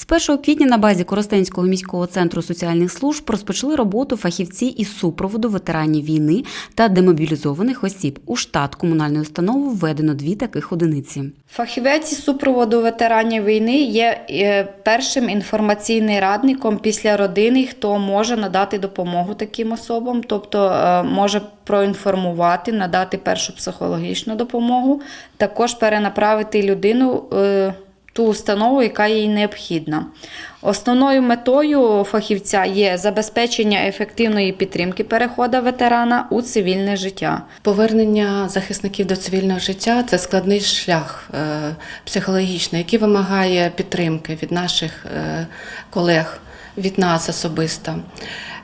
З 1 квітня на базі Коростенського міського центру соціальних служб розпочали роботу фахівці із супроводу ветеранів війни та демобілізованих осіб. У штат комунальної установи введено дві таких одиниці. Фахівець із супроводу ветеранів війни є е, першим інформаційним радником після родини, хто може надати допомогу таким особам, тобто е, може проінформувати, надати першу психологічну допомогу, також перенаправити людину е, ту установу, яка їй необхідна. Основною метою фахівця є забезпечення ефективної підтримки переходу ветерана у цивільне життя. Повернення захисників до цивільного життя це складний шлях е, психологічний, який вимагає підтримки від наших е, колег, від нас особисто.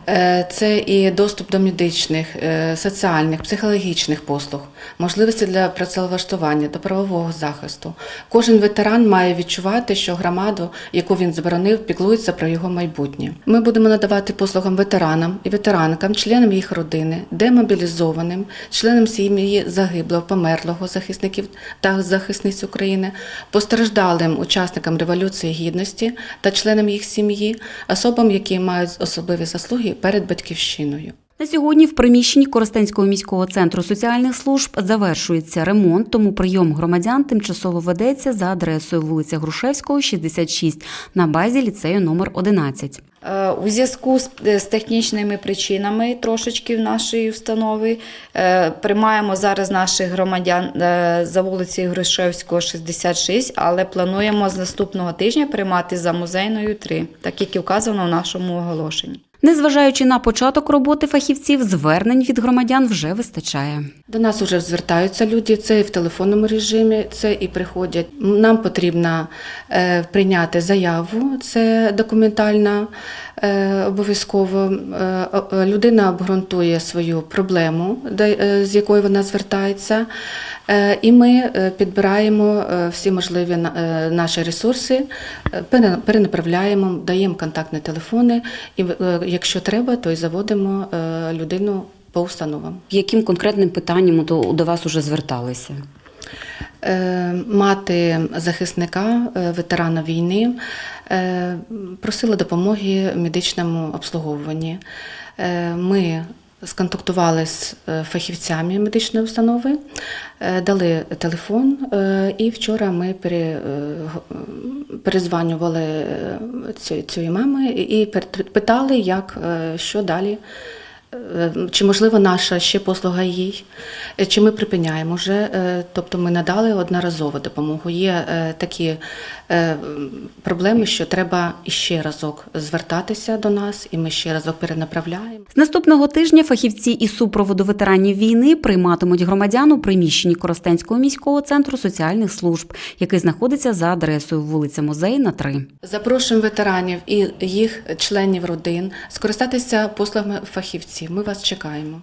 Е, Це і доступ до медичних, е, соціальних, психологічних послуг, можливості для працевлаштування, до правового захисту. Кожен ветеран має відчувати, що громаду, яку він зборонив, піклується про його майбутнє. Ми будемо надавати послугам ветеранам і ветеранкам, членам їх родини, демобілізованим, членам сім'ї загиблого, померлого захисників та захисниць України, постраждалим учасникам Революції Гідності та членам їх сім'ї, особам, які мають особливі заслуги перед батьківщиною. На сьогодні в приміщенні Коростенського міського центру соціальних служб завершується ремонт, тому прийом громадян тимчасово ведеться за адресою вулиця Грушевського, 66, на базі ліцею номер 11. Е, У зв'язку з, з технічними причинами трошечки в нашої установи е, приймаємо зараз наших громадян е, за вулицею Грушевського, 66, але плануємо з наступного тижня приймати за музейною 3, так як і вказано в нашому оголошенні. Незважаючи на початок роботи фахівців, звернень від громадян вже вистачає. До нас вже звертаються люди, це і в телефонному режимі, це і приходять. Нам потрібно е, прийняти заяву, це документальна е, обов'язково. Е, людина обґрунтує свою проблему, з якою вона звертається. І ми підбираємо всі можливі наші ресурси, перенаправляємо, даємо контактні телефони, і якщо треба, то й заводимо е, людину по установам. Яким конкретним питанням до, до вас уже зверталися? Е, Мати захисника, е, ветерана війни, просила допомоги в медичному обслуговуванні. Ми сконтактували з е, фахівцями медичної установи, е, дали телефон, е, і вчора ми пере, перезванювали цієї мами і питали, як, що далі. Е, Чи можливо наша ще послуга їй, Е, чи ми припиняємо вже? Е, Тобто ми надали одноразову допомогу. Є такі проблеми, що треба іще разок звертатися до нас, і ми ще разок перенаправляємо. З наступного тижня фахівці із супроводу ветеранів війни прийматимуть громадян у приміщенні Коростенського міського центру соціальних служб, який знаходиться за адресою вулиця Музейна 3. Запрошуємо ветеранів і їх членів родин скористатися послугами фахівців. Ми вас чекаємо.